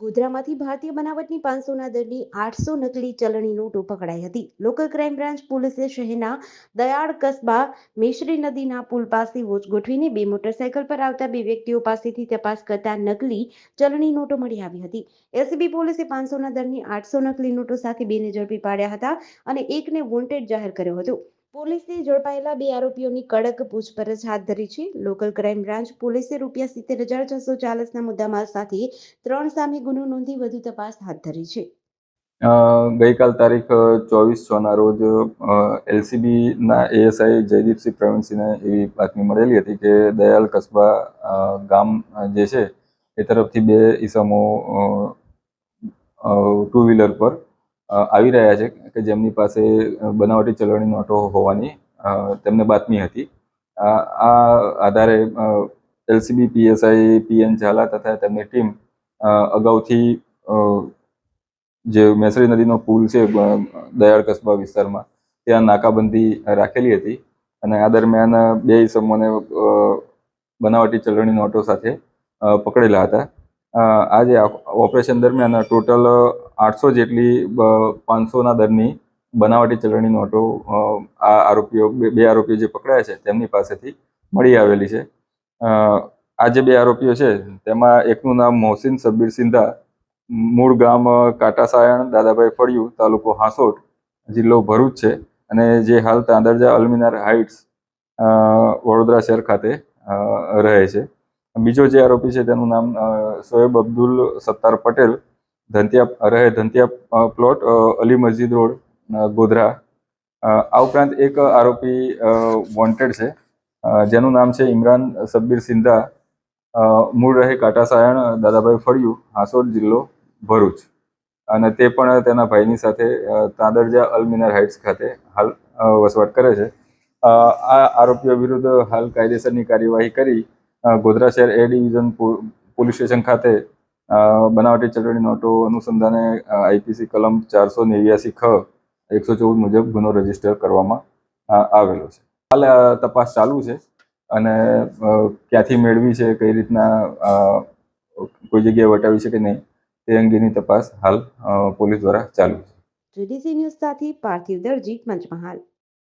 ગોધરામાંથી ભારતીય બનાવટની પાંચસોના દરની આઠસો નકલી ચલણી નોટો પકડાઈ હતી. લોકલ ક્રાઇમ બ્રાન્ચ પોલીસે શહેરના દયાળ કસ્બા મેશ્રી નદીના પુલ પાસે વોચ ગોઠવીને બે મોટરસાયકલ પર આવતા બે વ્યક્તિઓ પાસેથી તપાસ કરતા નકલી ચલણી નોટો મળી આવી હતી. એસીબી પોલીસે પાંચસોના દરની આઠસો નકલી નોટો સાથે બેને ઝડપી પાડ્યા હતા અને એકને વોન્ટેડ જાહેર કર્યો હતો. પોલીસે ઝડપાયેલા બે આરોપીઓની કડક પૂછપરછ હાથ ધરી છે. લોકલ ક્રાઇમ બ્રાન્ચ પોલીસે રૂપિયા સિત્તેર હજાર છસો ચાલીસના મુદ્દામાલ સાથે ત્રણ સામે ગુનો નોંધી વધુ તપાસ હાથ ધરી છે. ગઈકાલ તારીખ ચોવીસ છના રોજ એલસીબીના એએસઆઈ જયદીપસિંહ પ્રવીણસિંહને એવી બાતમી મળેલી હતી કે દયાલ કસ્બા ગામ જે છે, એ તરફથી બે ઈસમો ટુ વ્હીલર પર આવી રહ્યા છે કે જેમની પાસે બનાવટી ચલણી નોટો હોવાની તેમને બાતમી હતી. આ આધારે એલસીબી, પીએસઆઈ, પીએન ઝાલા તથા તેમની ટીમ અગાઉથી જે મેસરી નદીનો પુલ છે દયાળ કસ્બા વિસ્તારમાં, ત્યાં નાકાબંધી રાખેલી હતી અને આ દરમિયાન બે ઇસમોને બનાવટી ચલણી નોટો સાથે પકડેલા હતા. આજે ઓપરેશન દરમિયાન ટોટલ આઠસો જેટલી પાંચસોના દરની બનાવટી ચલણી નોટો આ આરોપીઓ, બે આરોપીઓ જે પકડાયા છે, તેમની પાસેથી મળી આવેલી છે. આ જે બે આરોપીઓ છે, તેમાં એકનું નામ મોહસિન સબ્બીર સિંધા, મૂળ ગામ કાટાસાયણ, દાદાભાઈ ફળિયું, તાલુકો હાંસોટ, જિલ્લો ભરૂચ છે. અને જે હાલ તાંદરજા અલ્મિનાર હાઇટ્સ વડોદરા શહેર ખાતે રહે છે. બીજો જે આરોપી છે, તેનું નામ સોએબ અબ્દુલ સત્તાર પટેલ ધંતિયા રહે ધંતિયા પ્લોટ અલી મસ્જિદ રોડ ગોધરા. આ ઉપરાંત એક આરોપી વોન્ટેડ છે. જેનું નામ છે ઇમરાન સબ્બીર સિંધા. મૂળ રહે કાટાસાયણ દાદાભાઈ ફળિયું હાંસોટ જિલ્લો ભરૂચ. અને તે પણ તેના ભાઈની સાથે તાંદરજા અલમિનાર હાઇટ્સ ખાતે હાલ વસવાટ કરે છે. આ આરોપીઓ વિરુદ્ધ હાલ કાયદેસરની કાર્યવાહી કરી ગોધરા શહેર એ ડિવિઝન પોલીસ સ્ટેશન ખાતે બનાવટી ચલણી નોટો અનુસંધાને આઈપીસી કલમ ચારસો નેવ્યાસી ખ, એકસો ચૌદ મુજબ ગુનો રજિસ્ટર કરવામાં આવેલો છે. હાલ તપાસ ચાલુ છે અને ક્યાંથી મેળવી છે, કઈ રીતના કોઈ જગ્યાએ વટાવી છે કે નહીં, તે અંગેની તપાસ હાલ પોલીસ દ્વારા ચાલુ છે. જીડીસી ન્યૂઝ સાથે પાર્થિવ દરજી પંચમહાલ